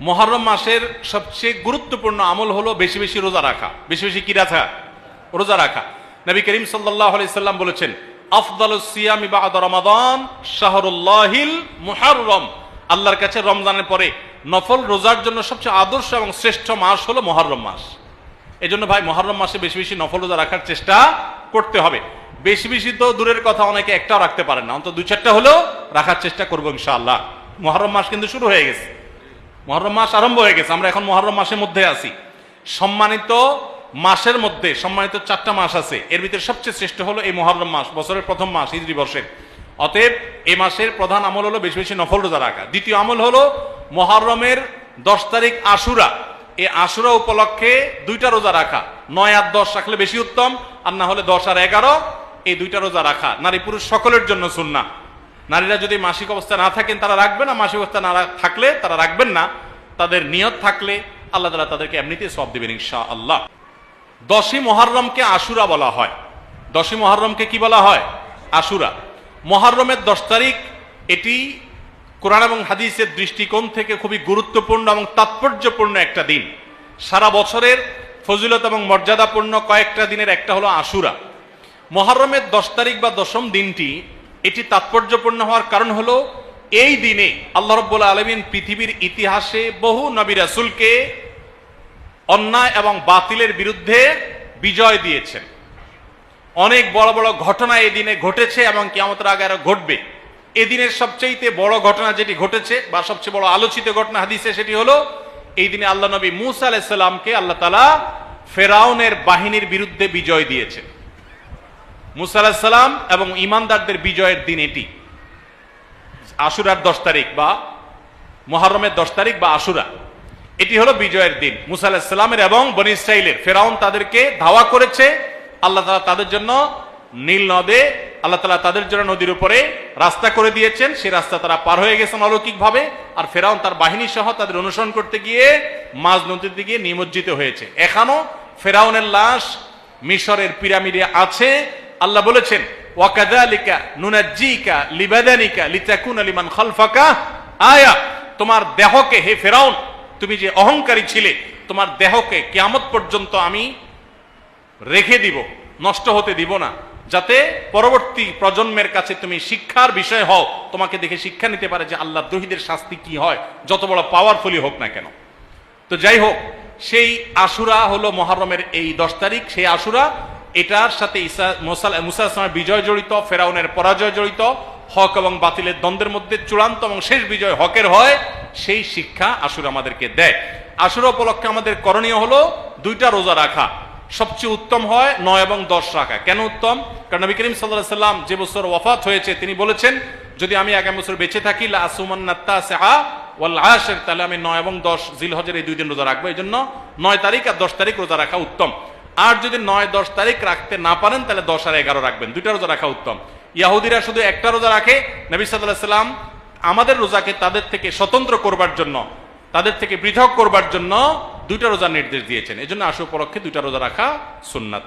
মহরম মাসের সবচেয়ে গুরুত্বপূর্ণ আমল হলো বেশি বেশি রোজা রাখা, বেশি বেশি কি রাখা? রোজা রাখা। নবী করিম সাল্লাহ সাল্লাম বলেছেন আফদাল সিয়ামি বাদ রমাদান শাহরুল্লাহিল আল্লাহর কাছে রমজানের পরে নফল রোজার জন্য সবচেয়ে আদর্শ এবং শ্রেষ্ঠ মাস হলো মহরম মাস। এই জন্য ভাই, মহরম মাসে বেশি বেশি নফল রোজা রাখার চেষ্টা করতে হবে। বেশি বেশি তো দূরের কথা অনেকে একটাও রাখতে পারেন না, অন্তত দুই চারটা হলেও রাখার চেষ্টা করব ইনশাআল্লাহ। মহরম মাস কিন্তু শুরু হয়ে গেছে। মহরম মাস আরম্ভ হয়ে গেছে, আমরা এখন মহরম মাসের মধ্যে আছি। সম্মানিত মাসের মধ্যে, সম্মানিত চারটা মাস আছে, এর ভিতরে সবচেয়ে শ্রেষ্ঠ হলো এই মহরম মাস, বছরের প্রথম মাস, হিজরি বর্ষের। অতএব এই মাসের প্রধান আমল হলো বেশি বেশি নফল রোজা রাখা। দ্বিতীয় আমল হলো মহরমের দশ তারিখ আশুরা। এই আশুরা উপলক্ষে দুইটা রোজা রাখা। নয় আর দশ রাখলে বেশি উত্তম, আর না হলে দশ আর এগারো, এই দুইটা রোজা রাখা। নারী পুরুষ সকলের জন্য সুন্না নারীরা যদি মাসিক অবস্থা না থাকেন, তারা রাখবেন না। মাসিক অবস্থা না থাকলে তারা রাখবেন না। তাদের নিয়ত থাকলে আল্লাহ তালা তাদেরকে এমনিতেই সব দেবেন ইনশা আল্লাহ দশই মহরমকে আশুরা বলা হয়। দশই মহরমকে কি বলা হয়? আশুরা। মহরমের দশ তারিখ, এটি কোরআন এবং হাদিসের দৃষ্টিকোণ থেকে খুবই গুরুত্বপূর্ণ এবং তাৎপর্যপূর্ণ একটা দিন। সারা বছরের ফজিলত এবং মর্যাদাপূর্ণ কয়েকটা দিনের একটা হলো আশুরা। মহরমের দশ তারিখ বা দশম দিনটি এটি তাৎপর্যপূর্ণ হওয়ার কারণ হলো, এই দিনে আল্লাহ রব্বুল আলমিন পৃথিবীর ইতিহাসে বহু নবী রাসুলকে অন্যায় এবং বাতিলের বিরুদ্ধে বিজয় দিয়েছেন। অনেক বড় বড় ঘটনা এই দিনে ঘটেছে এবং কিয়ামতের আগে আরও ঘটবে। এদিনের সবচেয়ে বড় ঘটনা যেটি ঘটেছে বা সবচেয়ে বড় আলোচিত ঘটনা হাদিসে সেটি হলো, এই দিনে আল্লাহ নবী মুসা আলাইসাল্লামকে আল্লাহ তালা ফেরাউনের বাহিনীর বিরুদ্ধে বিজয় দিয়েছেন। মুসা আলাহিসাল্লাম এবং ইমানদারদের বিজয়ের দিন এটি। আশুরার দশ তারিখ বা মহরমের দশ তারিখ বা আশুরা। এটি হলো বিজয়ের দিন। মুসা আলাহিসাল্লামের এবং বনি ইসরাইলের ফেরাউন তাদেরকে ধাওয়া করেছে। আল্লাহ তালা তাদের জন্য নীল নদে, আল্লাহ তালা তাদের জন্য নদীর উপরে রাস্তা করে দিয়েছেন। সেই রাস্তা তারা পার হয়ে গেছেন অলৌকিকভাবে। আর ফেরাউন তার বাহিনী সহ তাদের অনুসরণ করতে গিয়ে মাঝ নদীতে গিয়ে নিমজ্জিত হয়েছে। এখনও ফেরাউনের লাশ মিশরের পিরামিডে আছে। আল্লাহ বলেছেন, ওয়াকাদালিকা নুনাজ্জিকা লিবাদানিকা লিতাকুনা লিমান খালফাকা? আয়া, তোমার দেহকে হে ফেরাউন, তুমি যে অহংকারী ছিলে, তোমার দেহকে কিয়ামত পর্যন্ত আমি রেখে দিব, নষ্ট হতে দিব না। যাতে পরবর্তী প্রজন্মের কাছে তুমি শিক্ষার বিষয় হও, তোমাকে দেখে শিক্ষা নিতে পারে যে আল্লাহ দ্রোহীদের শাস্তি কি হয়, যত বড় পাওয়ারফুলি হোক না কেন। তো যাই হোক, সেই আশুরা হলো মহরমের এই দশ তারিখ, সেই আশুরা এটার সাথে ইসা মুসা আসলামের বিজয় জড়িত, ফেরাউনের পরাজয় জড়িত, হক এবং বাতিলের দ্বন্দ্বের মধ্যে চূড়ান্ত এবং শেষ বিজয় হকের হয়, সেই শিক্ষা আশুরা আমাদেরকে দেয়। আশুরা উপলক্ষে আমাদের করণীয় হলো দুইটা রোজা রাখা। সবচেয়ে উত্তম হয় নয় এবং দশ রাখা। কেন উত্তম? কারণ নবী করিম সাল্লাহ সাল্লাম যে বছর ওয়াফাত হয়েছে, তিনি বলেছেন, যদি আমি আগামী বছর বেঁচে থাকি, লা আসুমান্নাত্তা সাহা তাহলে আমি নয় এবং দশ জিলহজের এই দুই দিন রোজা রাখব। এই জন্য নয় তারিখ আর দশ তারিখ রোজা রাখা উত্তম। আর যদি নয়, দশ তারিখ রাখতে না পারেন, তাহলে দশ আর এগারো রাখবেন। দুইটা রোজা রাখা উত্তম। ইয়াহুদিরা শুধু একটা রোজা রাখে। নবী সাল্লাম আমাদের রোজাকে তাদের থেকে স্বতন্ত্র করবার জন্য, তাদের থেকে পৃথক করবার জন্য দুইটা রোজা নির্দেশ দিয়েছেন। এজন্য আশু উপলক্ষে দুইটা রোজা রাখা সুন্নাত।